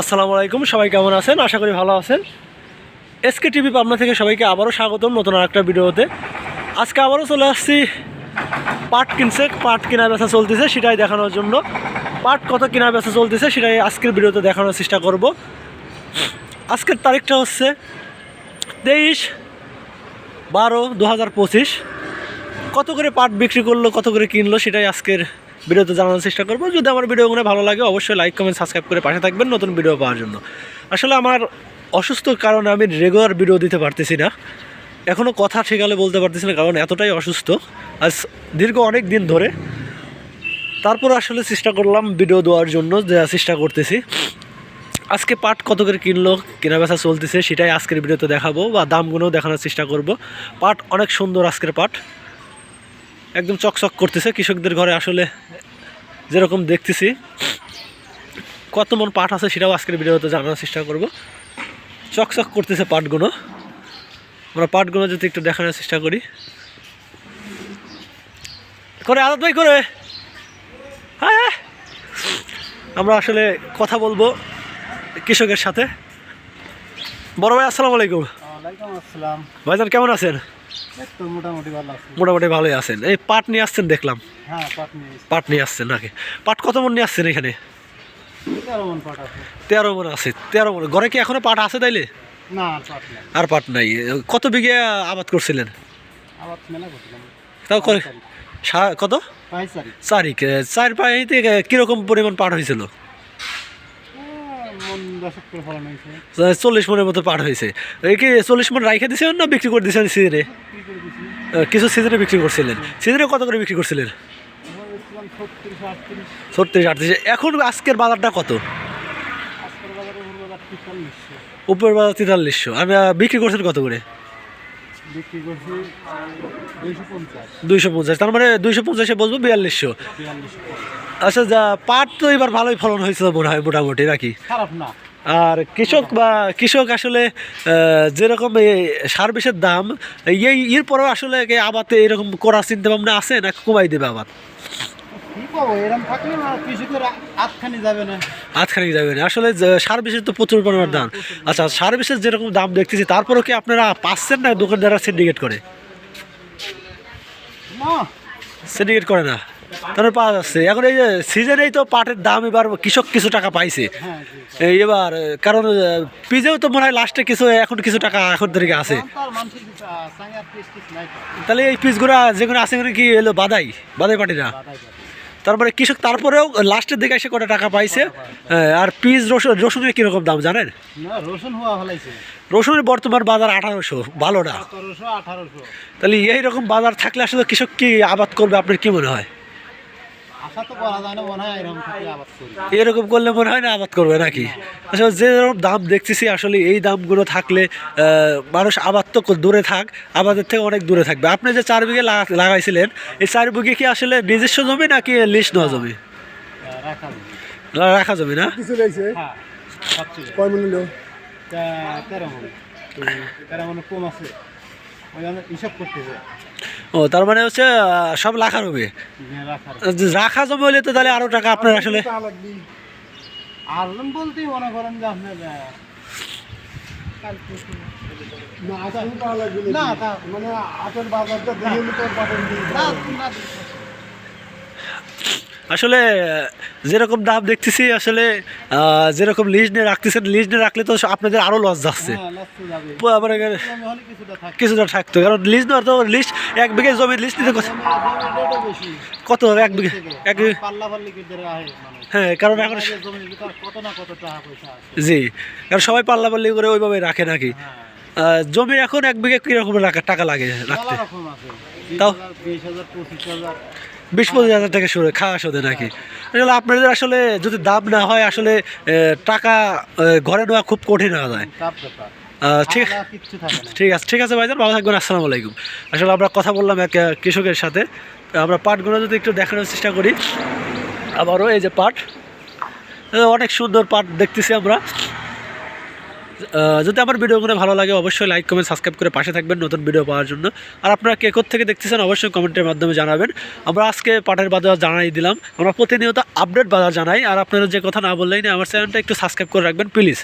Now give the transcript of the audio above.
আসসালামু আলাইকুম, সবাই কেমন আছেন? আশা করি ভালো আছেন। এসকে টিভি পাবনা থেকে সবাইকে আবারও স্বাগতম নতুন আরেকটা ভিডিওতে। আজকে আবারও চলে আসছি পাট কিনছে, পাট কেনা বেচা চলতেছে, সেটাই দেখানোর জন্য। পাট কত কেনা বেচা চলতেছে, সেটাই আজকের ভিডিওতে দেখানোর চেষ্টা করব। আজকের তারিখটা হচ্ছে তেইশ বারো দু কত করে পাট বিক্রি করল, কত করে কিনলো, সেটাই আজকের ভিডিওতে জানানোর চেষ্টা করব। যদি আমার ভিডিওগুলো ভালো লাগে, অবশ্যই লাইক কমেন্ট সাবস্ক্রাইব করে পাশে থাকবেন নতুন ভিডিও পাওয়ার জন্য। আসলে আমার অসুস্থ কারণে আমি রেগুলার ভিডিও দিতে পারতেছি না। এখনও কথা ঠিকালে বলতে পারতেছি না, কারণ এতটাই অসুস্থ। আজ দীর্ঘ অনেক দিন ধরে। তারপর আসলে চেষ্টা করলাম ভিডিও দেওয়ার জন্য যে চেষ্টা করতেছি। আজকে পাট কত করে কিনলো কেনা বেচা চলতেছে, সেটাই আজকের ভিডিওতে দেখাবো বা দামগুলোও দেখানোর চেষ্টা করব। পাট অনেক সুন্দর আজকের পাট। একদম চকচক করতেছে কৃষকদের ঘরে আসলে যেরকম দেখতেছি। কত মন পাট আছে সেটাও আজকের ভিডিওতে জানানোর চেষ্টা করব। চকচক করতেছে পাটগুলো। আমরা পাটগুলো যদি একটু দেখানোর চেষ্টা করি। করে আলাদ ভাই করে। হ্যাঁ। আমরা আসলে কথা বলব কৃষকের সাথে। বড় ভাই আসসালামু আলাইকুম। ভাইজান কেমন আছেন? মোটামুটি ভালোই আছেন। এই পাট নিয়ে আসছেন দেখলাম। হ্যাঁ পাট নিয়ে আসছেন নাকি? পাট কত মন নিয়ে আসছেন এখানে? তেরো মন আছে। তেরো মন ঘরে কি এখনও পাট আছে তাইলে? আর পাট নেই। কত বিঘে আবাদ করছিলেন? তাও করে কত? চারি চার পাইতে কীরকম পরিমাণ পাট হয়েছিল মন দশক করে ফলন হয়েছে চল্লিশ মনের মতো পাট হয়েছে। এই কি চল্লিশ মন রাইখে দিয়েছেন না বিক্রি করে দিয়েছেন সিজনে? কিছু সিজনে বিক্রি করছিলেন। সিজনে কত করে বিক্রি করছিলেন? ছত্রিশ আটত্রিশ। এখন আজকের বাজারটা কত? আজকের বাজারে তেতাল্লিশশো। আহ, বিক্রি করছেন কত করে? দুইশো পঞ্চাশ। তার মানে দুইশো পঞ্চাশে বলব বিয়াল্লিশশো। আচ্ছা যা পাট তো এবার ভালোই ফলন হয়েছিল মনে হয় মোটামুটি নাকি? খারাপ না। আর কৃষক বা কৃষক আসলে যেরকম সার বিষের দাম এই এরপরেও আসলে কি আবাতে এরকম করার চিন্তা ভাবনা আছে না কমাই দেবে আবার আটখানি যাবে না। আধখানি যাবে না। আসলে তো প্রচুর পরিমাণ দাম। আচ্ছা যেরকম দাম দেখতেছি তারপরেও কি আপনারা পাচ্ছেন না দোকানদাররা সিন্ডিকেট করে? সিন্ডিকেট করে না? তারপরে পাওয়া যাচ্ছে। এখন এই যে সিজনেই তো পাটের দাম এবার কৃষক কিছু টাকা পাইছে। হ্যাঁ জি এই এবার কারণ পিজেও তো মনে হয় লাস্টে কিছু এখন কিছু টাকা এখন থেকে আছে। তাহলে এই পিসগুলো যেগুলো আছে কি এলো বাদাই বাদাই পাটিরা। তারপরে কৃষক তারপরেও লাস্টের দিকে এসে কটা টাকা পাইছে। হ্যাঁ, আর পিস রসুন রসুনের কীরকম দাম জানেন? রসুনের বর্তমান বাজার আঠারোশো ভালো না তাহলে এইরকম বাজার থাকলে আসলে কৃষক কি আবাদ করবে আপনার কি মনে হয় আশা তো করা যায় না মনে হয় এরকম থেকে আবাদ এরকম করলে মনে হয় না আবাদ করবে নাকি? আসলে যেরকম দাম দেখতেছি আসলে এই দামগুলো থাকলে মানুষ আবাদ তো দূরে থাক আবাদের থেকে অনেক দূরে থাকবে। আপনি যে চার বিঘে লাগাইছিলেন এই চার বিঘে কি আসলে নিজস্ব জমি নাকি লিস্ট নেওয়া জমি? রাখা যাবে রাখা জমি না? হ্যাঁ হিসাব করতেছে। ও তার মানে হচ্ছে সব রাখা হবে রাখা জমি হলে তো তাহলে আরও টাকা আপনার আসলে আর বলতেই মনে করেন যে আপনার না? মানে আটের বাজারটা না। আসলে যেরকম দাম দেখতেছি আসলে যেরকম লিস্ট নিয়ে রাখতেছেন লিস্ট নিয়ে রাখলে তো আপনাদের আরও লস যাচ্ছে। হ্যাঁ আবার কিছুটা থাকে থাকতো কারণ লিস্ট নেওয়ার তো লিস্ট এক বিঘে জমির লিস্ট নিতে কত- কত এক বিঘে? এক মানুষ হ্যাঁ কারণ এখন জি কারণ সবাই পাল্লা পাল্লি করে ওইভাবে রাখে নাকি? হ্যাঁ। জমির এখন এক বিঘে কীরকম টাকা লাগে রাখতে? তাও? বিশ পঁচিশ হাজার টাকা শুরু খাওয়া শোধে নাকি আসলে আপনাদের আসলে যদি দাম না হয় আসলে টাকা ঘরে নেওয়া খুব কঠিন হয়ে যায়। ঠিক ঠিক আছে ঠিক আছে ভাইজান ভালো থাকবেন আসসালামু আলাইকুম। আসলে আমরা কথা বললাম এক কৃষকের সাথে। আমরা পাটগুলো যদি একটু দেখানোর চেষ্টা করি আবারও এই যে পাট। অনেক সুন্দর পাট দেখতেছি আমরা। যদি আমার ভিডিওগুলো ভালো লাগে, অবশ্যই লাইক কমেন্ট সাবস্ক্রাইব করে পাশে থাকবেন নতুন ভিডিও পাওয়ার জন্য। আর আপনারা কে থেকে দেখতেছেন, অবশ্যই কমেন্টের মাধ্যমে জানাবেন। আমরা আজকে পাঠের বাজার জানাই দিলাম। আমরা প্রতিনিয়ত আপডেট বাজার জানাই। আর আপনারা যে কথা না বললেই না, আমার চ্যানেলটা একটু সাবস্ক্রাইব করে রাখবেন প্লিজ